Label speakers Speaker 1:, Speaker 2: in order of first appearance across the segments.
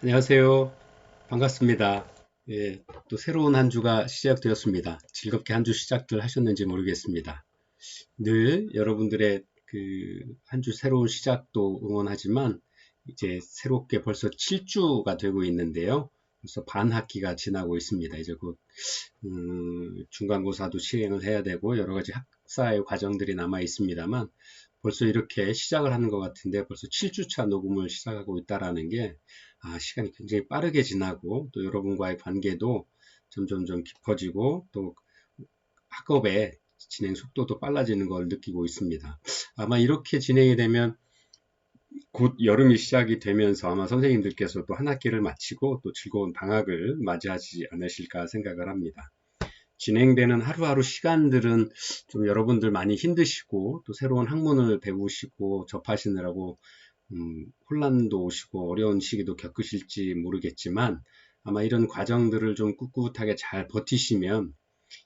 Speaker 1: 안녕하세요. 반갑습니다. 예, 또 새로운 한 주가 시작되었습니다. 즐겁게 한 주 시작들 하셨는지 모르겠습니다. 늘 여러분들의 그 한 주 새로운 시작도 응원하지만 이제 새롭게 벌써 7주가 되고 있는데요. 벌써 반 학기가 지나고 있습니다. 이제 곧 음, 중간고사도 시행을 해야 되고 여러 가지 학사의 과정들이 남아 있습니다만 벌써 이렇게 시작을 하는 것 같은데 벌써 7주차 녹음을 시작하고 있다라는 게 아, 시간이 굉장히 빠르게 지나고 또 여러분과의 관계도 점점점 깊어지고 또 학업의 진행 속도도 빨라지는 걸 느끼고 있습니다. 아마 이렇게 진행이 되면 곧 여름이 시작이 되면서 아마 선생님들께서 또한 학기를 마치고 또 즐거운 방학을 맞이하지 않으실까 생각을 합니다. 진행되는 하루하루 시간들은 좀 여러분들 많이 힘드시고 또 새로운 학문을 배우시고 접하시느라고 음, 혼란도 오시고 어려운 시기도 겪으실지 모르겠지만 아마 이런 과정들을 좀 꿋꿋하게 잘 버티시면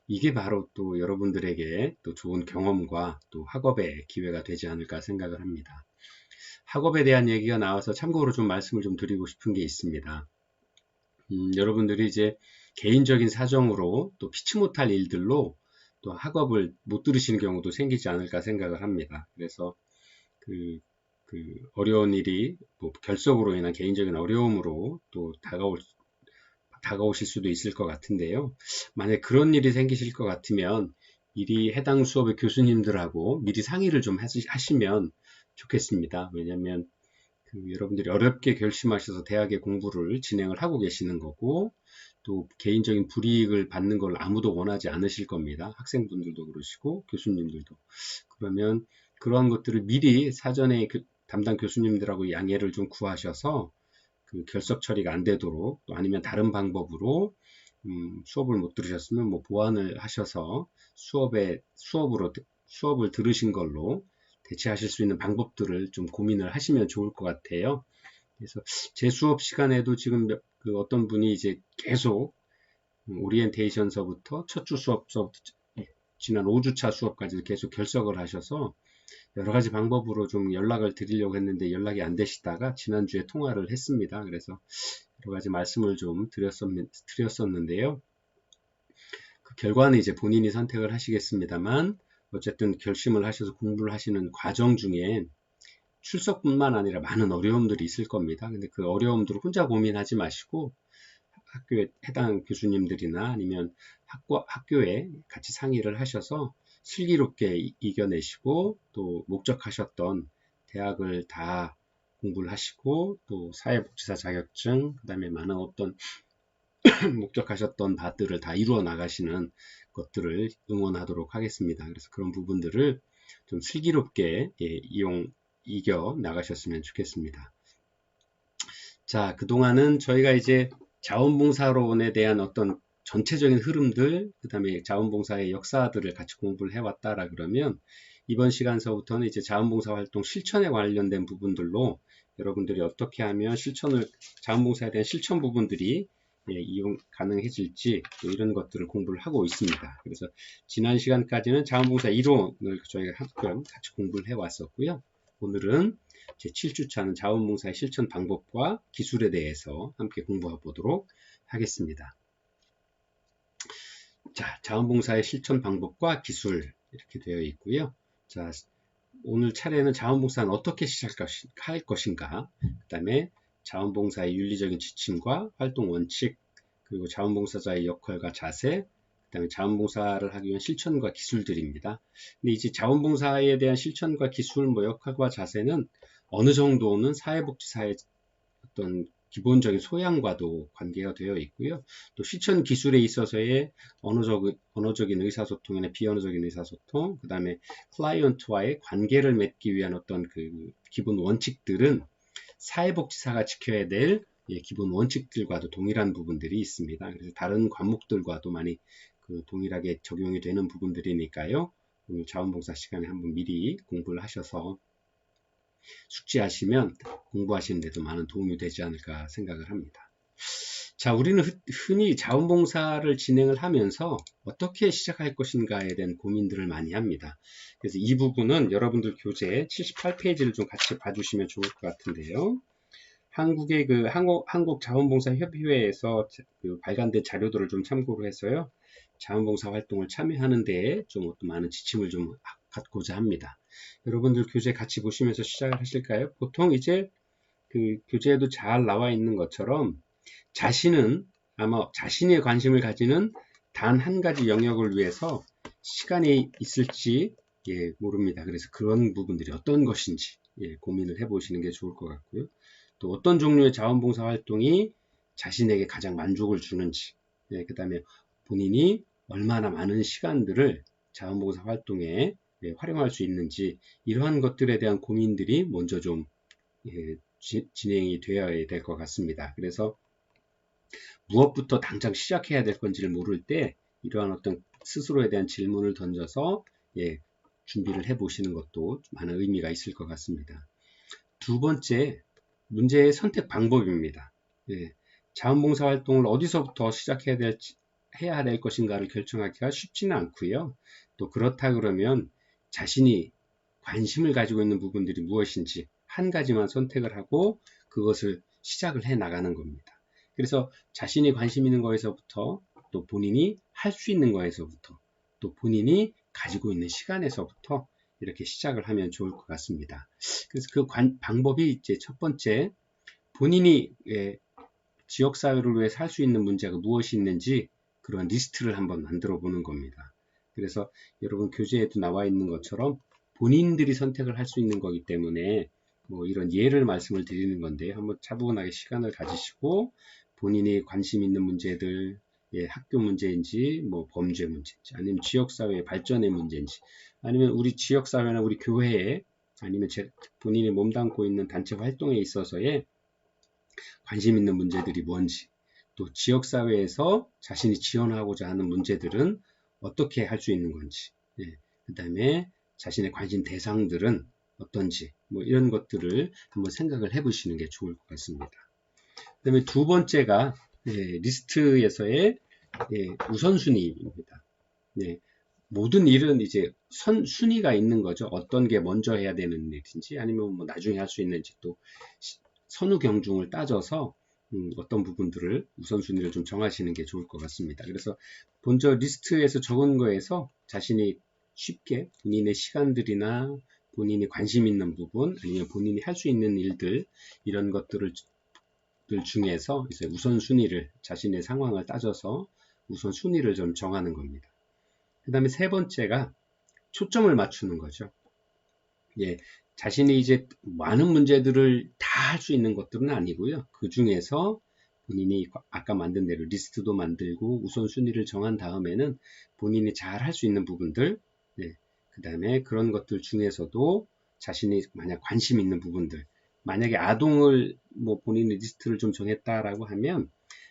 Speaker 1: 이게 바로 또 여러분들에게 또 좋은 경험과 또 학업의 기회가 되지 않을까 생각을 합니다. 학업에 대한 얘기가 나와서 참고로 좀 말씀을 좀 드리고 싶은 게 있습니다. 음, 여러분들이 이제 개인적인 사정으로 또 피치 못할 일들로 또 학업을 못 들으시는 경우도 생기지 않을까 생각을 합니다. 그래서 그, 그 어려운 일이 뭐 결석으로 인한 개인적인 어려움으로 또 다가올 다가오실 수도 있을 것 같은데요. 만약 그런 일이 생기실 것 같으면 미리 해당 수업의 교수님들하고 미리 상의를 좀 하시면 좋겠습니다. 왜냐하면 그 여러분들이 어렵게 결심하셔서 대학의 공부를 진행을 하고 계시는 거고 또 개인적인 불이익을 받는 걸 아무도 원하지 않으실 겁니다. 학생분들도 그러시고 교수님들도. 그러면 그러한 것들을 미리 사전에 그 담당 교수님들하고 양해를 좀 구하셔서 그 결석 처리가 안 되도록 또 아니면 다른 방법으로 음, 수업을 못 들으셨으면 뭐 보완을 하셔서 수업에 수업으로 수업을 들으신 걸로 대체하실 수 있는 방법들을 좀 고민을 하시면 좋을 것 같아요. 그래서 제 수업 시간에도 지금 그 어떤 분이 이제 계속 오리엔테이션서부터 첫 주 수업서부터 지난 5주차 수업까지 계속 결석을 하셔서 여러 가지 방법으로 좀 연락을 드리려고 했는데 연락이 안 되시다가 지난주에 통화를 했습니다. 그래서 여러 가지 말씀을 좀 드렸었는데요. 그 결과는 이제 본인이 선택을 하시겠습니다만 어쨌든 결심을 하셔서 공부를 하시는 과정 중에 출석뿐만 아니라 많은 어려움들이 있을 겁니다. 근데 그 어려움들을 혼자 고민하지 마시고 학교에 해당 교수님들이나 아니면 학과, 학교에 같이 상의를 하셔서 슬기롭게 이겨내시고 또 목적하셨던 대학을 다 공부를 하시고 또 사회복지사 자격증 그 다음에 많은 어떤 목적하셨던 바들을 다 이루어 나가시는 것들을 응원하도록 하겠습니다. 그래서 그런 부분들을 좀 슬기롭게 예, 이용 이겨 나가셨으면 좋겠습니다. 자, 그동안은 저희가 이제 자원봉사론에 대한 어떤 전체적인 흐름들, 그 다음에 자원봉사의 역사들을 같이 공부를 해왔다라 그러면 이번 시간서부터는 이제 자원봉사 활동 실천에 관련된 부분들로 여러분들이 어떻게 하면 실천을, 자원봉사에 대한 실천 부분들이 예, 이용 가능해질지 이런 것들을 공부를 하고 있습니다. 그래서 지난 시간까지는 자원봉사 이론을 저희가 한편 같이 공부를 해왔었고요. 오늘은 제 7주차는 자원봉사의 실천 방법과 기술에 대해서 함께 공부해 보도록 하겠습니다. 자, 자원봉사의 실천 방법과 기술 이렇게 되어 있고요. 자, 오늘 차례는 자원봉사는 어떻게 시작할 것인가, 그 다음에 자원봉사의 윤리적인 지침과 활동 원칙, 그리고 자원봉사자의 역할과 자세, 그 다음에 자원봉사를 하기 위한 실천과 기술들입니다. 근데 이제 자원봉사에 대한 실천과 기술, 뭐 역할과 자세는 어느 정도는 사회복지사의 어떤 기본적인 소양과도 관계가 되어 있고요. 또 실천 기술에 있어서의 언어적, 언어적인 의사소통이나 비언어적인 의사소통, 그 다음에 클라이언트와의 관계를 맺기 위한 어떤 그 기본 원칙들은 사회복지사가 지켜야 될 예, 기본 원칙들과도 동일한 부분들이 있습니다. 그래서 다른 과목들과도 많이 그 동일하게 적용이 되는 부분들이니까요. 오늘 자원봉사 시간에 한번 미리 공부를 하셔서 숙지하시면 공부하시는 데도 많은 도움이 되지 않을까 생각을 합니다. 자, 우리는 흔히 자원봉사를 진행을 하면서 어떻게 시작할 것인가에 대한 고민들을 많이 합니다. 그래서 이 부분은 여러분들 교재 78페이지를 좀 같이 봐주시면 좋을 것 같은데요. 한국의 그 한국, 한국 자원봉사 협의회에서 자- 그 발간된 자료들을 좀 참고로 해서요. 자원봉사 활동을 참여하는 데에 좀 많은 지침을 좀 갖고자 합니다. 여러분들 교재 같이 보시면서 시작을 하실까요? 보통 이제 그 교재에도 잘 나와 있는 것처럼 자신은 아마 자신의 관심을 가지는 단 한 가지 영역을 위해서 시간이 있을지 예, 모릅니다. 그래서 그런 부분들이 어떤 것인지 예, 고민을 해보시는 게 좋을 것 같고요. 또 어떤 종류의 자원봉사 활동이 자신에게 가장 만족을 주는지, 예, 그 다음에 본인이 얼마나 많은 시간들을 자원봉사 활동에 예, 활용할 수 있는지 이러한 것들에 대한 고민들이 먼저 좀 예, 지- 진행이 되어야 될 것 같습니다. 그래서 무엇부터 당장 시작해야 될 건지를 모를 때 이러한 어떤 스스로에 대한 질문을 던져서 예, 준비를 해 보시는 것도 많은 의미가 있을 것 같습니다. 두 번째, 문제의 선택 방법입니다. 예, 자원봉사 활동을 어디서부터 시작해야 될지, 해야 될 것인가를 결정하기가 쉽지는 않고요. 또 그렇다 그러면 자신이 관심을 가지고 있는 부분들이 무엇인지 한 가지만 선택을 하고 그것을 시작을 해 나가는 겁니다. 그래서 자신이 관심 있는 거에서부터 또 본인이 할 수 있는 거에서부터 또 본인이 가지고 있는 시간에서부터 이렇게 시작을 하면 좋을 것 같습니다. 그래서 그 관- 방법이 이제 첫 번째 본인이 예, 지역 사회를 위해 살 수 있는 문제가 무엇이 있는지 그런 리스트를 한번 만들어 보는 겁니다. 그래서 여러분 교재에도 나와 있는 것처럼 본인들이 선택을 할 수 있는 거기 때문에 뭐 이런 예를 말씀을 드리는 건데 한번 차분하게 시간을 가지시고 본인이 관심 있는 문제들 예, 학교 문제인지 뭐 범죄 문제인지 아니면 지역 사회의 발전의 문제인지 아니면 우리 지역 사회나 우리 교회에 아니면 제, 본인이 몸담고 있는 단체 활동에 있어서의 관심 있는 문제들이 뭔지 또 지역 사회에서 자신이 지원하고자 하는 문제들은 어떻게 할 수 있는 건지 예, 그 다음에 자신의 관심 대상들은 어떤지 뭐 이런 것들을 한번 생각을 해보시는 게 좋을 것 같습니다. 그 다음에 두 번째가 예, 리스트에서의 예, 우선순위입니다. 예, 모든 일은 이제 선, 순위가 있는 거죠. 어떤 게 먼저 해야 되는 일인지 아니면 뭐 나중에 할 수 있는지 또 시- 선후 경중을 따져서 음, 어떤 부분들을 우선순위를 좀 정하시는 게 좋을 것 같습니다. 그래서 먼저 리스트에서 적은 거에서 자신이 쉽게 본인의 시간들이나 본인이 관심 있는 부분 아니면 본인이 할 수 있는 일들 이런 것들을 들 중에서 이제 우선순위를 자신의 상황을 따져서 우선순위를 좀 정하는 겁니다. 그 다음에 세 번째가 초점을 맞추는 거죠. 예, 자신이 이제 많은 문제들을 다 할 수 있는 것들은 아니고요. 그 중에서 본인이 아까 만든 대로 리스트도 만들고 우선순위를 정한 다음에는 본인이 잘 할 수 있는 부분들, 예, 그 다음에 그런 것들 중에서도 자신이 만약 관심 있는 부분들, 만약에 아동을 뭐 본인의 리스트를 좀 정했다라고 하면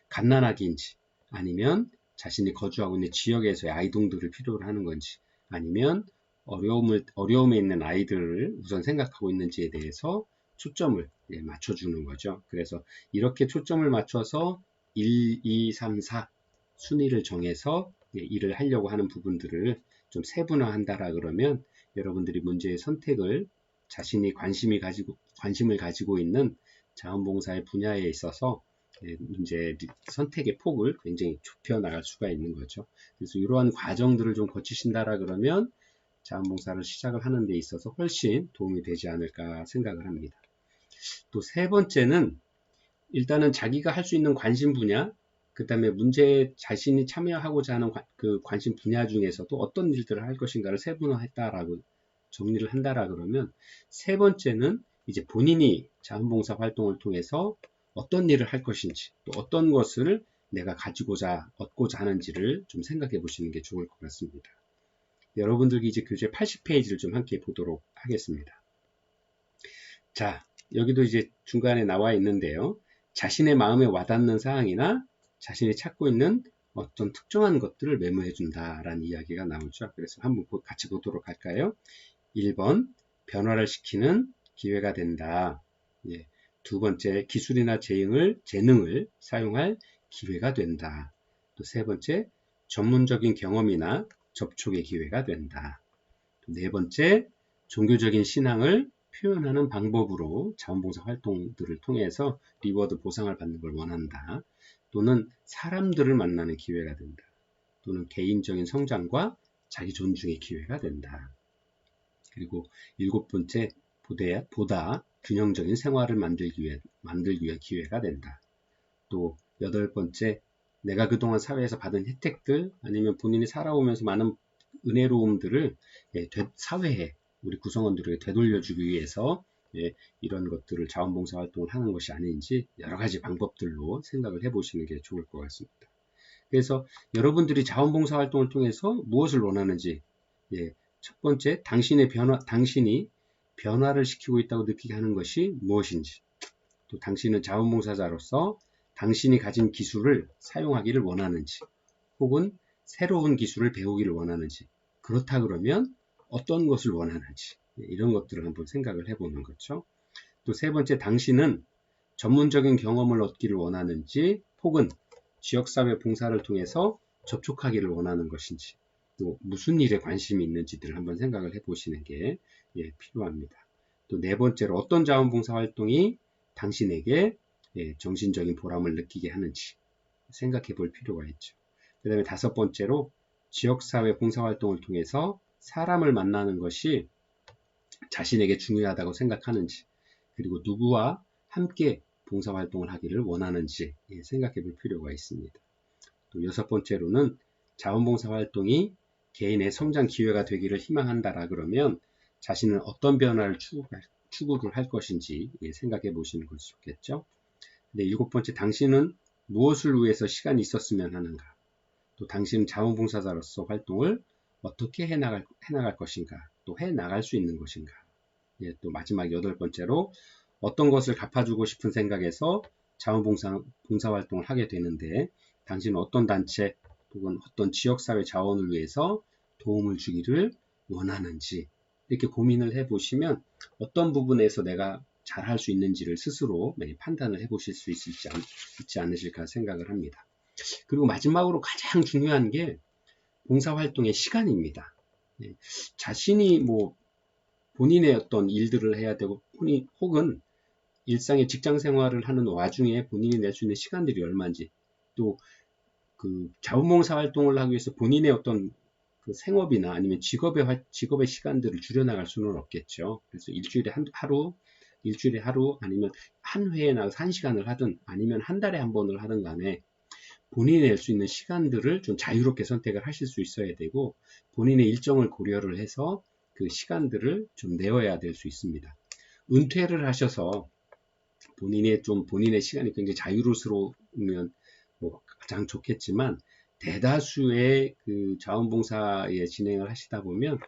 Speaker 1: 갓난아기인지 아니면 자신이 거주하고 있는 지역에서의 아이동들을 필요로 하는 건지 아니면 어려움을 어려움에 있는 아이들을 우선 생각하고 있는지에 대해서 초점을 예, 맞춰주는 거죠. 그래서 이렇게 초점을 맞춰서 1, 2, 3, 4 순위를 정해서 예, 일을 하려고 하는 부분들을 좀 세분화한다라 그러면 여러분들이 문제의 선택을 자신이 관심이 가지고 관심을 가지고 있는 자원봉사의 분야에 있어서 예, 문제 선택의 폭을 굉장히 좁혀 나갈 수가 있는 거죠. 그래서 이러한 과정들을 좀 거치신다라 그러면 자원봉사를 시작을 하는 데 있어서 훨씬 도움이 되지 않을까 생각을 합니다. 또 세 번째는 일단은 자기가 할 수 있는 관심 분야, 그 다음에 문제에 자신이 참여하고자 하는 관, 그 관심 분야 중에서도 어떤 일들을 할 것인가를 세분화했다라고 정리를 한다라 그러면 세 번째는 이제 본인이 자원봉사 활동을 통해서 어떤 일을 할 것인지 또 어떤 것을 내가 가지고자 얻고자 하는지를 좀 생각해 보시는 게 좋을 것 같습니다. 여러분들이 이제 교재 80페이지를 좀 함께 보도록 하겠습니다. 자, 여기도 이제 중간에 나와 있는데요. 자신의 마음에 와닿는 사항이나 자신이 찾고 있는 어떤 특정한 것들을 메모해 준다라는 이야기가 나오죠. 그래서 한번 같이 보도록 할까요? 1번 변화를 시키는 기회가 된다. 예. 두 번째 기술이나 재능을, 재능을 사용할 기회가 된다. 또 세 번째 전문적인 경험이나 접촉의 기회가 된다. 네 번째 종교적인 신앙을 표현하는 방법으로 자원봉사 활동들을 통해서 리워드 보상을 받는 걸 원한다. 또는 사람들을 만나는 기회가 된다. 또는 개인적인 성장과 자기 존중의 기회가 된다. 그리고 일곱 번째, 보다, 균형적인 생활을 만들기 위해, 만들기 위한 기회가 된다. 또 여덟 번째, 내가 그동안 사회에서 받은 혜택들 아니면 본인이 살아오면서 많은 은혜로움들을 예, 사회에 우리 구성원들에게 되돌려주기 위해서 예, 이런 것들을 자원봉사 활동을 하는 것이 아닌지 여러 가지 방법들로 생각을 해보시는 게 좋을 것 같습니다. 그래서 여러분들이 자원봉사 활동을 통해서 무엇을 원하는지 예, 첫 번째 당신의 변화, 당신이 변화를 시키고 있다고 느끼게 하는 것이 무엇인지 또 당신은 자원봉사자로서 당신이 가진 기술을 사용하기를 원하는지 혹은 새로운 기술을 배우기를 원하는지 그렇다 그러면 어떤 것을 원하는지 이런 것들을 한번 생각을 해보는 거죠. 또 세 번째 당신은 전문적인 경험을 얻기를 원하는지 혹은 지역사회 봉사를 통해서 접촉하기를 원하는 것인지 또 무슨 일에 관심이 있는지들을 한번 생각을 해보시는 게 예, 필요합니다. 또 네 번째로 어떤 자원봉사 활동이 당신에게 예, 정신적인 보람을 느끼게 하는지 생각해 볼 필요가 있죠. 그 다음에 다섯 번째로 지역사회 봉사활동을 통해서 사람을 만나는 것이 자신에게 중요하다고 생각하는지 그리고 누구와 함께 봉사활동을 하기를 원하는지 예, 생각해 볼 필요가 있습니다. 또 여섯 번째로는 자원봉사활동이 개인의 성장 기회가 되기를 희망한다라 그러면 자신은 어떤 변화를 추구할, 추구를 할 것인지 예, 생각해 보시는 것이 좋겠죠. 네, 일곱 번째, 당신은 무엇을 위해서 시간이 있었으면 하는가? 또 당신은 자원봉사자로서 활동을 어떻게 해나갈, 해나갈 것인가? 또 해나갈 수 있는 것인가? 예, 또 마지막 여덟 번째로 어떤 것을 갚아주고 싶은 생각에서 자원봉사 봉사 활동을 하게 되는데 당신은 어떤 단체 혹은 어떤 지역사회 자원을 위해서 도움을 주기를 원하는지 이렇게 고민을 해보시면 어떤 부분에서 내가 잘 할 수 있는지를 스스로 판단을 해 보실 수 있을지 않, 있지 않으실까 생각을 합니다. 그리고 마지막으로 가장 중요한 게 봉사활동의 시간입니다. 네, 자신이 뭐 본인의 어떤 일들을 해야 되고 혹은 일상의 직장 생활을 하는 와중에 본인이 낼 수 있는 시간들이 얼마인지 또 그 자원봉사 활동을 하기 위해서 본인의 어떤 그 생업이나 아니면 직업의 직업의 시간들을 줄여나갈 수는 없겠죠. 그래서 일주일에 한 하루 일주일에 하루 아니면 한 회에 나가서 한 시간을 하든 아니면 한 달에 한 번을 하든 간에 본인이 낼 수 있는 시간들을 좀 자유롭게 선택을 하실 수 있어야 되고 본인의 일정을 고려를 해서 그 시간들을 좀 내어야 될 수 있습니다. 은퇴를 하셔서 본인의 좀 본인의 시간이 굉장히 자유로우면 뭐 가장 좋겠지만 대다수의 그 자원봉사에 진행을 하시다 보면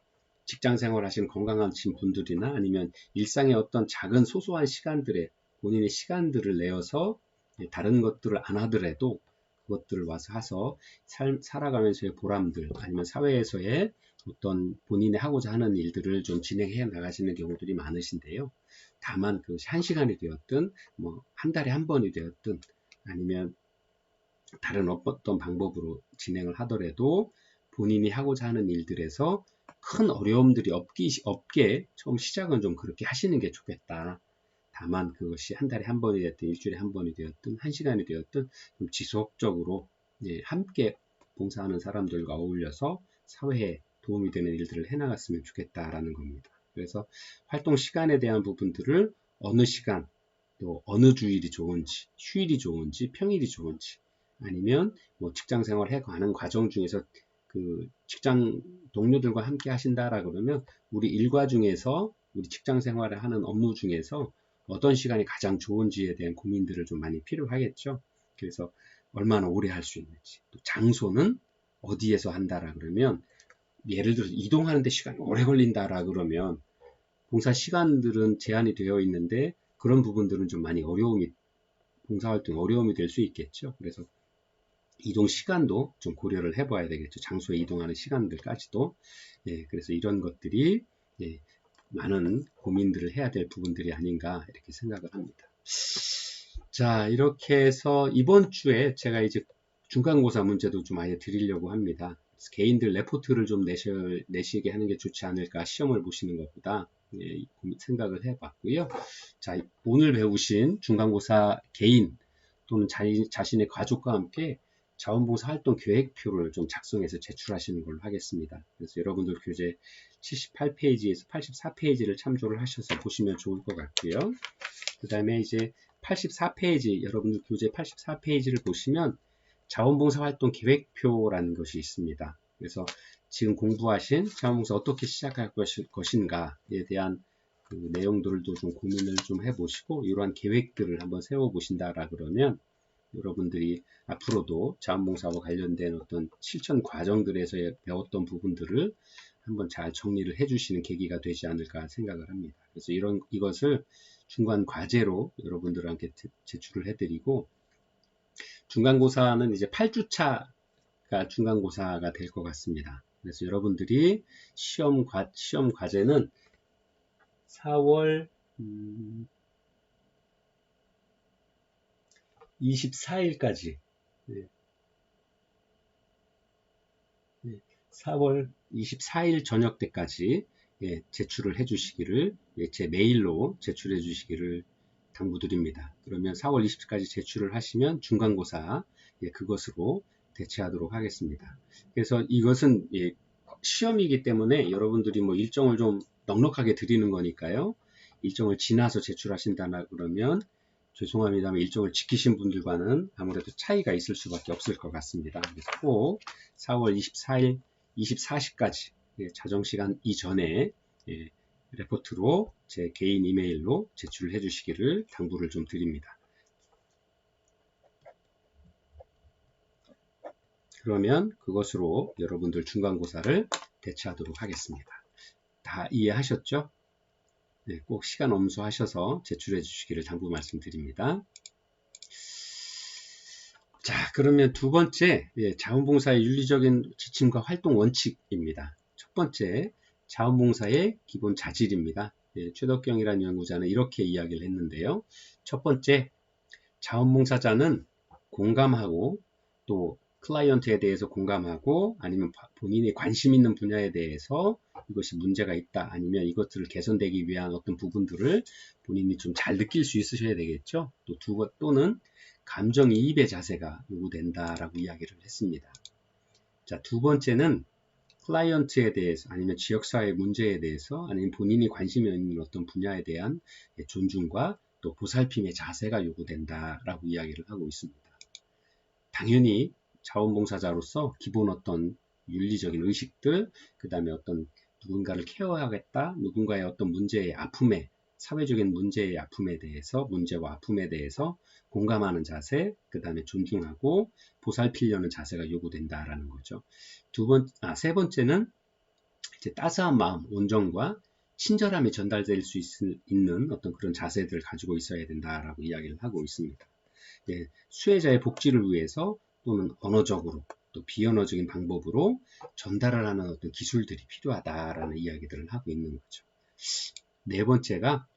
Speaker 1: 직장 생활 하시는 건강하신 분들이나 아니면 일상의 어떤 작은 소소한 시간들에 본인의 시간들을 내어서 다른 것들을 안 하더라도 그것들을 와서 해서 살, 살아가면서의 보람들 아니면 사회에서의 어떤 본인이 하고자 하는 일들을 좀 진행해 나가시는 경우들이 많으신데요. 다만 그한 시간이 되었든 뭐 한 달에 한 번이 되었든 아니면 다른 어떤 방법으로 진행을 하더라도 본인이 하고자 하는 일들에서 큰 어려움들이 없기, 없게 처음 시작은 좀 그렇게 하시는 게 좋겠다. 다만 그것이 한 달에 한 번이 됐든 일주일에 한 번이 되었든 한 시간이 되었든 좀 지속적으로 함께 봉사하는 사람들과 어울려서 사회에 도움이 되는 일들을 해나갔으면 좋겠다라는 겁니다. 그래서 활동 시간에 대한 부분들을 어느 시간 또 어느 주일이 좋은지 휴일이 좋은지 평일이 좋은지 아니면 뭐 직장 생활 해가는 과정 중에서 그 직장 동료들과 함께 하신다라 그러면 우리 일과 중에서 우리 직장 생활을 하는 업무 중에서 어떤 시간이 가장 좋은지에 대한 고민들을 좀 많이 필요하겠죠. 그래서 얼마나 오래 할 수 있는지 또 장소는 어디에서 한다라 그러면 예를 들어서 이동하는데 시간이 오래 걸린다라 그러면 봉사 시간들은 제한이 되어 있는데 그런 부분들은 좀 많이 어려움이 봉사활동 어려움이 될 수 있겠죠. 그래서 이동 시간도 좀 고려를 해봐야 되겠죠. 장소에 이동하는 시간들까지도. 예, 그래서 이런 것들이 예, 많은 고민들을 해야 될 부분들이 아닌가 이렇게 생각을 합니다. 자, 이렇게 해서 이번 주에 제가 이제 중간고사 문제도 좀 아예 드리려고 합니다. 개인들 레포트를 좀 내시, 내시게 하는 게 좋지 않을까 시험을 보시는 것보다 예, 생각을 해봤고요. 자, 오늘 배우신 중간고사 개인 또는 자, 자신의 가족과 함께 자원봉사 활동 계획표를 좀 작성해서 제출하시는 걸로 하겠습니다. 그래서 여러분들 교재 78페이지에서 84페이지를 참조를 하셔서 보시면 좋을 것 같고요. 그 다음에 이제 84페이지, 여러분들 교재 84페이지를 보시면 자원봉사 활동 계획표라는 것이 있습니다. 그래서 지금 공부하신 자원봉사 어떻게 시작할 것인가에 대한 그 내용들도 좀 고민을 좀 해보시고 이러한 계획들을 한번 세워보신다라 그러면 여러분들이 앞으로도 자원봉사와 관련된 어떤 실천 과정들에서 배웠던 부분들을 한번 잘 정리를 해주시는 계기가 되지 않을까 생각을 합니다. 그래서 이런 이것을 중간 과제로 여러분들한테 제출을 해드리고 중간고사는 이제 8주차가 중간고사가 될 것 같습니다. 그래서 여러분들이 시험 과 시험 과제는 4월 음, 24일까지 네. 네. 4월 24일 저녁 때까지 예, 제출을 해 주시기를 예, 제 메일로 제출해 주시기를 당부드립니다. 그러면 4월 20일까지 제출을 하시면 중간고사 예, 그것으로 대체하도록 하겠습니다. 그래서 이것은 예, 시험이기 때문에 여러분들이 뭐 일정을 좀 넉넉하게 드리는 거니까요. 일정을 지나서 제출하신다나 그러면 죄송합니다만 일정을 지키신 분들과는 아무래도 차이가 있을 수밖에 없을 것 같습니다. 꼭 4월 24일 24시까지 예, 자정시간 이전에 예, 레포트로 제 개인 이메일로 제출을 해주시기를 당부를 좀 드립니다. 그러면 그것으로 여러분들 중간고사를 대체하도록 하겠습니다. 다 이해하셨죠? 네, 꼭 시간 엄수하셔서 제출해 주시기를 당부 말씀드립니다. 자, 그러면 두 번째 예, 자원봉사의 윤리적인 지침과 활동 원칙입니다. 첫 번째, 자원봉사의 기본 자질입니다. 예, 최덕경이라는 연구자는 이렇게 이야기를 했는데요. 첫 번째, 자원봉사자는 공감하고 또 클라이언트에 대해서 공감하고 아니면 본인이 관심 있는 분야에 대해서 이것이 문제가 있다 아니면 이것들을 개선되기 위한 어떤 부분들을 본인이 좀 잘 느낄 수 있으셔야 되겠죠. 또두번 또는 감정이입의 자세가 요구된다라고 이야기를 했습니다. 자, 두 번째는 클라이언트에 대해서 아니면 지역사회 문제에 대해서 아니면 본인이 관심이 있는 어떤 분야에 대한 존중과 또 보살핌의 자세가 요구된다라고 이야기를 하고 있습니다. 당연히 자원봉사자로서 기본 어떤 윤리적인 의식들, 그 다음에 어떤 누군가를 케어하겠다, 누군가의 어떤 문제의 아픔에, 사회적인 문제의 아픔에 대해서, 문제와 아픔에 대해서 공감하는 자세, 그 다음에 존중하고 보살피려는 자세가 요구된다라는 거죠. 두 번, 아, 세 번째는 이제 따스한 마음, 온정과 친절함이 전달될 수 있, 는 어떤 그런 자세들을 가지고 있어야 된다라고 이야기를 하고 있습니다. 예, 수혜자의 복지를 위해서 또는 언어적으로 또 비언어적인 방법으로 전달을 하는 어떤 기술들이 필요하다라는 이야기들을 하고 있는 거죠. 네 번째가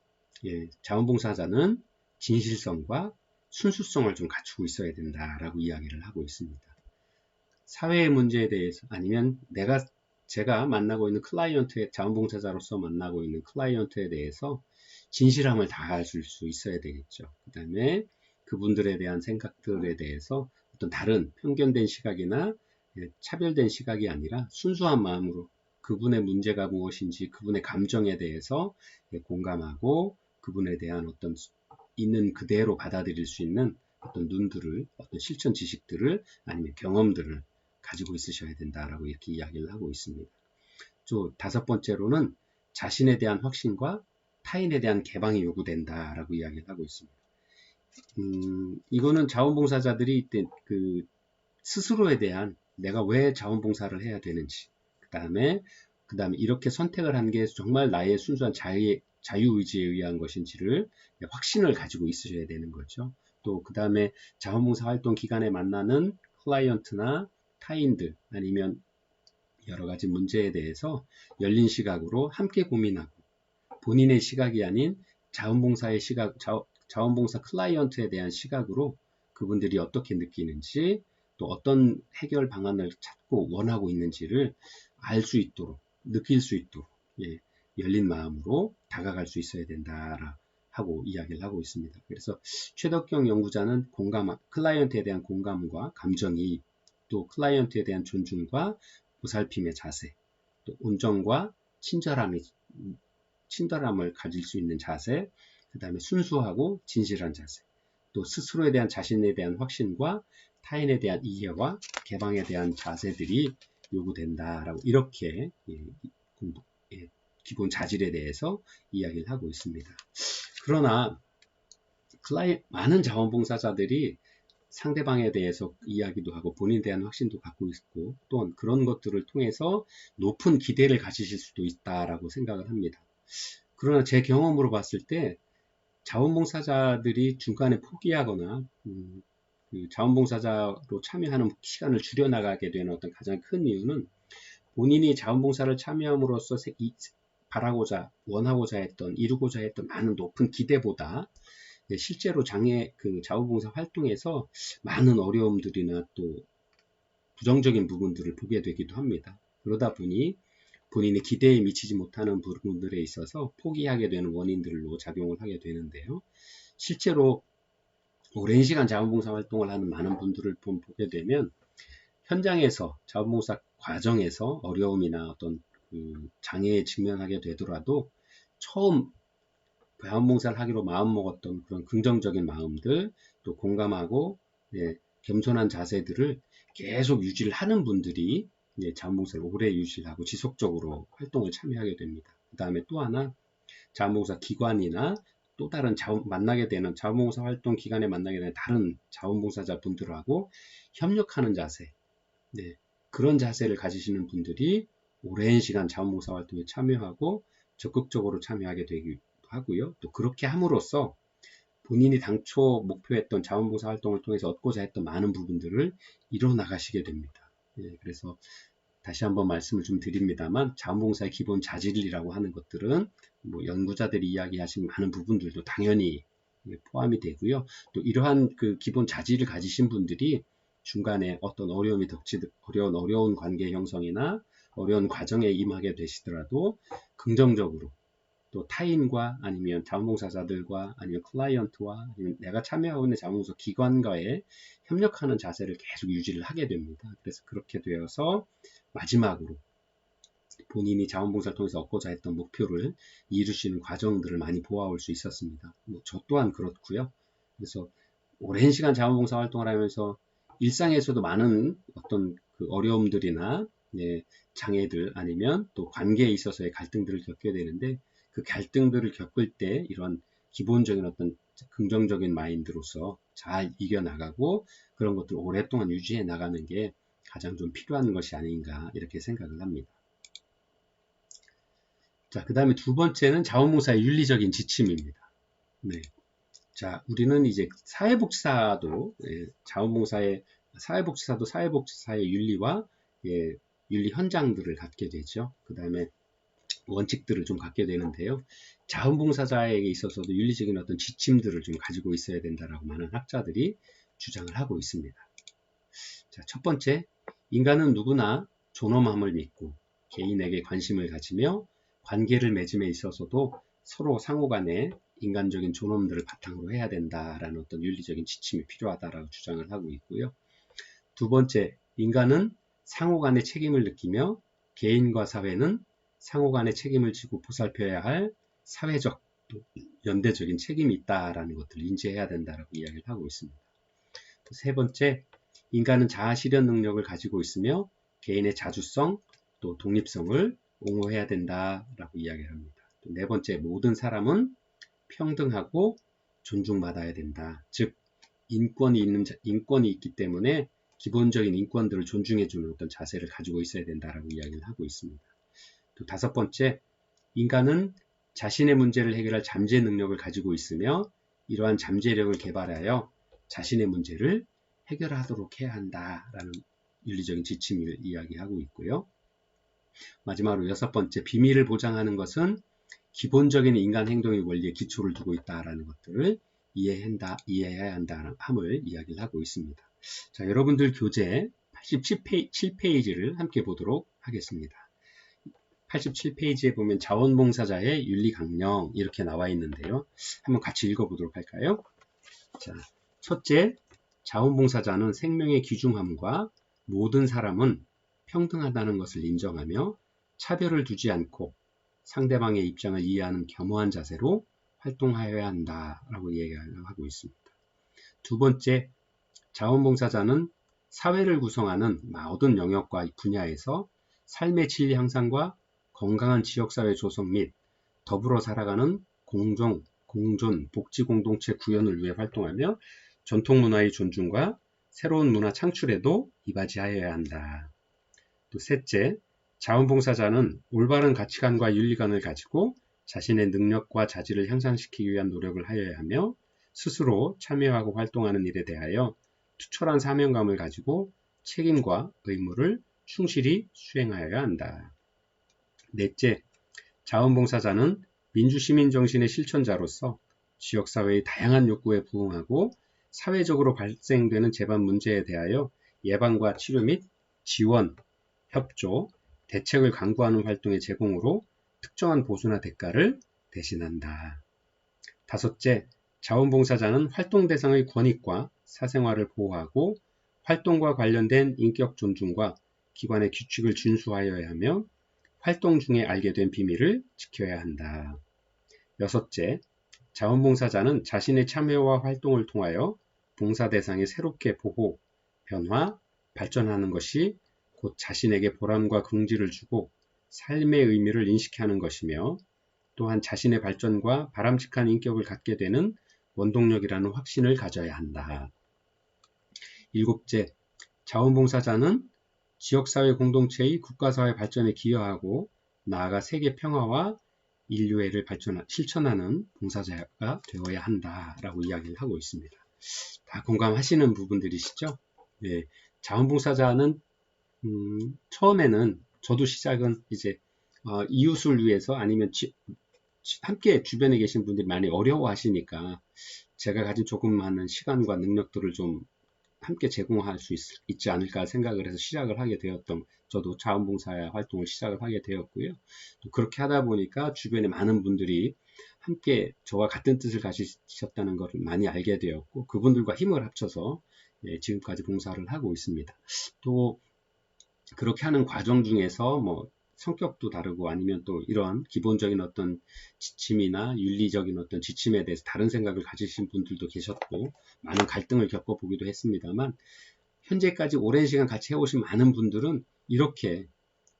Speaker 1: 예, 자원봉사자는 진실성과 순수성을 좀 갖추고 있어야 된다라고 이야기를 하고 있습니다. 사회의 문제에 대해서 아니면 내가 제가 만나고 있는 클라이언트의 자원봉사자로서 만나고 있는 클라이언트에 대해서 진실함을 다할 수 있어야 되겠죠. 그 다음에 그분들에 대한 생각들에 대해서 어떤 다른 편견된 시각이나 예, 차별된 시각이 아니라 순수한 마음으로 그분의 문제가 무엇인지 그분의 감정에 대해서 예, 공감하고 그분에 대한 어떤 있는 그대로 받아들일 수 있는 어떤 눈들을 어떤 실천 지식들을 아니면 경험들을 가지고 있으셔야 된다라고 이렇게 이야기를 하고 있습니다. 또 다섯 번째로는 자신에 대한 확신과 타인에 대한 개방이 요구된다라고 이야기를 하고 있습니다. 음, 이거는 자원봉사자들이 그 스스로에 대한 내가 왜 자원봉사를 해야 되는지, 그 다음에 그 다음에 이렇게 선택을 한 게 정말 나의 순수한 자유, 자유의지에 의한 것인지를 확신을 가지고 있으셔야 되는 거죠. 또 그 다음에 자원봉사 활동 기간에 만나는 클라이언트나 타인들 아니면 여러 가지 문제에 대해서 열린 시각으로 함께 고민하고 본인의 시각이 아닌 자원봉사의 시각, 자, 자원봉사 클라이언트에 대한 시각으로 그분들이 어떻게 느끼는지 또 어떤 해결 방안을 찾고 원하고 있는지를 알 수 있도록 느낄 수 있도록 예, 열린 마음으로 다가갈 수 있어야 된다 하고 이야기를 하고 있습니다. 그래서 최덕경 연구자는 공감, 클라이언트에 대한 공감과 감정이 또 클라이언트에 대한 존중과 보살핌의 자세, 또 온정과 친절함이 친절함을 가질 수 있는 자세, 그 다음에 순수하고 진실한 자세, 또 스스로에 대한 자신에 대한 확신과 타인에 대한 이해와 개방에 대한 자세들이 요구된다라고 이렇게 예, 공부, 예, 기본 자질에 대해서 이야기를 하고 있습니다. 그러나 클라이, 많은 자원봉사자들이 상대방에 대해서 이야기도 하고 본인에 대한 확신도 갖고 있고 또한 그런 것들을 통해서 높은 기대를 가지실 수도 있다라고 생각을 합니다. 그러나 제 경험으로 봤을 때 자원봉사자들이 중간에 포기하거나 음, 그 자원봉사자로 참여하는 시간을 줄여나가게 되는 어떤 가장 큰 이유는 본인이 자원봉사를 참여함으로써 바라고자 원하고자 했던 이루고자 했던 많은 높은 기대보다 실제로 장애 그 자원봉사 활동에서 많은 어려움들이나 또 부정적인 부분들을 보게 되기도 합니다. 그러다 보니 본인의 기대에 미치지 못하는 부분들에 있어서 포기하게 되는 원인들로 작용을 하게 되는데요. 실제로 오랜 시간 자원봉사 활동을 하는 많은 분들을 보게 되면 현장에서 자원봉사 과정에서 어려움이나 어떤 그 장애에 직면하게 되더라도 처음 자원봉사를 하기로 마음먹었던 그런 긍정적인 마음들 또 공감하고 예, 겸손한 자세들을 계속 유지를 하는 분들이 예, 자원봉사를 오래 유지하고 지속적으로 활동을 참여하게 됩니다. 그 다음에 또 하나 자원봉사 기관이나 또 다른 자원, 만나게 되는 자원봉사 활동 기간에 만나게 되는 다른 자원봉사자 분들하고 협력하는 자세 네, 그런 자세를 가지시는 분들이 오랜 시간 자원봉사 활동에 참여하고 적극적으로 참여하게 되기도 하고요. 또 그렇게 함으로써 본인이 당초 목표했던 자원봉사 활동을 통해서 얻고자 했던 많은 부분들을 이뤄 나가시게 됩니다. 예, 그래서 다시 한번 말씀을 좀 드립니다만 자원봉사의 기본 자질이라고 하는 것들은 뭐 연구자들이 이야기하신 많은 부분들도 당연히 포함이 되고요. 또 이러한 그 기본 자질을 가지신 분들이 중간에 어떤 어려움이 닥치 어려운 어려운 관계 형성이나 어려운 과정에 임하게 되시더라도 긍정적으로 또 타인과 아니면 자원봉사자들과 아니면 클라이언트와 아니면 내가 참여하고 있는 자원봉사 기관과의 협력하는 자세를 계속 유지를 하게 됩니다. 그래서 그렇게 되어서 마지막으로 본인이 자원봉사를 통해서 얻고자 했던 목표를 이루시는 과정들을 많이 보아올 수 있었습니다. 뭐 저 또한 그렇고요. 그래서 오랜 시간 자원봉사 활동을 하면서 일상에서도 많은 어떤 그 어려움들이나 네, 장애들 아니면 또 관계에 있어서의 갈등들을 겪게 되는데 그 갈등들을 겪을 때 이런 기본적인 어떤 긍정적인 마인드로서 잘 이겨나가고 그런 것들을 오랫동안 유지해 나가는 게 가장 좀 필요한 것이 아닌가 이렇게 생각을 합니다. 자, 그 다음에 두 번째는 자원봉사의 윤리적인 지침입니다. 네. 자, 우리는 이제 사회복지사도 예, 자원봉사의 사회복지사도 사회복지사의 윤리와 예, 윤리 현장들을 갖게 되죠. 그 다음에 원칙들을 좀 갖게 되는데요. 자원봉사자에게 있어서도 윤리적인 어떤 지침들을 좀 가지고 있어야 된다라고 많은 학자들이 주장을 하고 있습니다. 자, 첫 번째, 인간은 누구나 존엄함을 믿고 개인에게 관심을 가지며 관계를 맺음에 있어서도 서로 상호 간에 인간적인 존엄들을 바탕으로 해야 된다라는 어떤 윤리적인 지침이 필요하다라고 주장을 하고 있고요. 두 번째, 인간은 상호 간의 책임을 느끼며 개인과 사회는 상호 간의 책임을 지고 보살펴야 할 사회적 또 연대적인 책임이 있다라는 것들을 인지해야 된다라고 이야기를 하고 있습니다. 세 번째, 인간은 자아 실현 능력을 가지고 있으며 개인의 자주성 또 독립성을 옹호해야 된다라고 이야기를 합니다. 네 번째, 모든 사람은 평등하고 존중받아야 된다. 즉, 인권이 있는 인권이 있기 때문에 기본적인 인권들을 존중해주는 어떤 자세를 가지고 있어야 된다라고 이야기를 하고 있습니다. 또 다섯 번째, 인간은 자신의 문제를 해결할 잠재 능력을 가지고 있으며 이러한 잠재력을 개발하여 자신의 문제를 해결하도록 해야 한다라는 윤리적인 지침을 이야기하고 있고요. 마지막으로 여섯 번째, 비밀을 보장하는 것은 기본적인 인간 행동의 원리에 기초를 두고 있다라는 것들을 이해한다, 이해해야 한다는 함을 이야기를 하고 있습니다. 자, 여러분들 교재 87페이지를 함께 보도록 하겠습니다. 87페이지에 보면 자원봉사자의 윤리강령 이렇게 나와 있는데요. 한번 같이 읽어보도록 할까요? 자, 첫째, 자원봉사자는 생명의 귀중함과 모든 사람은 평등하다는 것을 인정하며 차별을 두지 않고 상대방의 입장을 이해하는 겸허한 자세로 활동하여야 한다라고 얘기하고 있습니다. 두 번째, 자원봉사자는 사회를 구성하는 모든 영역과 분야에서 삶의 질 향상과 건강한 지역사회 조성 및 더불어 살아가는 공정, 공존, 복지 공동체 구현을 위해 활동하며 전통 문화의 존중과 새로운 문화 창출에도 이바지하여야 한다. 또 셋째, 자원봉사자는 올바른 가치관과 윤리관을 가지고 자신의 능력과 자질을 향상시키기 위한 노력을 하여야 하며 스스로 참여하고 활동하는 일에 대하여 투철한 사명감을 가지고 책임과 의무를 충실히 수행하여야 한다. 넷째, 자원봉사자는 민주시민 정신의 실천자로서 지역사회의 다양한 욕구에 부응하고 사회적으로 발생되는 재반 문제에 대하여 예방과 치료 및 지원, 협조, 대책을 강구하는 활동의 제공으로 특정한 보수나 대가를 대신한다. 다섯째, 자원봉사자는 활동 대상의 권익과 사생활을 보호하고 활동과 관련된 인격 존중과 기관의 규칙을 준수하여야 하며 활동 중에 알게 된 비밀을 지켜야 한다. 여섯째, 자원봉사자는 자신의 참여와 활동을 통하여 봉사 대상에 새롭게 보호, 변화, 발전하는 것이 곧 자신에게 보람과 긍지를 주고 삶의 의미를 인식하는 것이며 또한 자신의 발전과 바람직한 인격을 갖게 되는 원동력이라는 확신을 가져야 한다. 일곱째, 자원봉사자는 지역사회 공동체의 국가사회 발전에 기여하고 나아가 세계 평화와 인류애를 발전, 실천하는 봉사자가 되어야 한다라고 이야기를 하고 있습니다. 다 공감하시는 부분들이시죠? 네, 자원봉사자는 음, 처음에는 저도 시작은 이제 어, 이웃을 위해서 아니면 지, 함께 주변에 계신 분들이 많이 어려워하시니까 제가 가진 조금 많은 시간과 능력들을 좀 함께 제공할 수 있, 지 않을까 생각을 해서 시작을 하게 되었던 저도 자원봉사 활동을 시작을 하게 되었고요. 또 그렇게 하다 보니까 주변에 많은 분들이 함께 저와 같은 뜻을 가지셨다는 것을 많이 알게 되었고 그분들과 힘을 합쳐서 예, 지금까지 봉사를 하고 있습니다. 또 그렇게 하는 과정 중에서 뭐 성격도 다르고 아니면 또 이런 기본적인 어떤 지침이나 윤리적인 어떤 지침에 대해서 다른 생각을 가지신 분들도 계셨고 많은 갈등을 겪어보기도 했습니다만 현재까지 오랜 시간 같이 해오신 많은 분들은 이렇게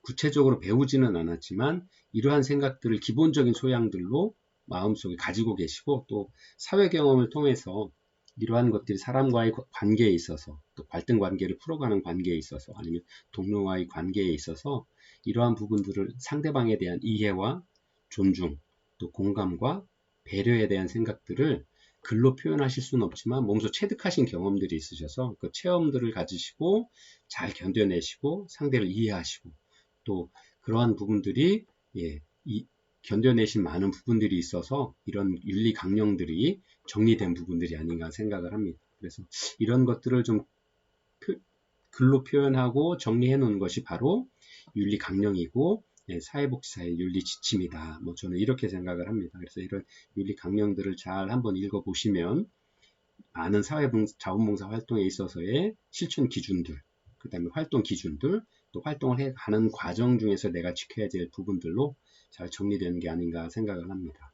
Speaker 1: 구체적으로 배우지는 않았지만 이러한 생각들을 기본적인 소양들로 마음속에 가지고 계시고 또 사회 경험을 통해서 이러한 것들이 사람과의 관계에 있어서 또 갈등 관계를 풀어가는 관계에 있어서 아니면 동료와의 관계에 있어서 이러한 부분들을 상대방에 대한 이해와 존중 또 공감과 배려에 대한 생각들을 글로 표현하실 수는 없지만 몸소 체득하신 경험들이 있으셔서 그 체험들을 가지시고 잘 견뎌내시고 상대를 이해하시고 또 그러한 부분들이 예, 이, 견뎌내신 많은 부분들이 있어서 이런 윤리 강령들이 정리된 부분들이 아닌가 생각을 합니다. 그래서 이런 것들을 좀 글로 표현하고 정리해 놓은 것이 바로 윤리 강령이고 예, 사회복지사의 윤리 지침이다. 뭐 저는 이렇게 생각을 합니다. 그래서 이런 윤리 강령들을 잘 한번 읽어 보시면 많은 사회 자원봉사 활동에 있어서의 실천 기준들, 그 다음에 활동 기준들, 또 활동을 해 가는 과정 중에서 내가 지켜야 될 부분들로 잘 정리되는 게 아닌가 생각을 합니다.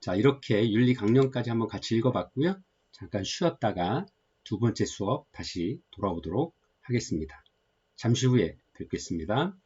Speaker 1: 자, 이렇게 윤리 강령까지 한번 같이 읽어봤고요. 잠깐 쉬었다가 두 번째 수업 다시 돌아오도록 하겠습니다. 잠시 후에 뵙겠습니다.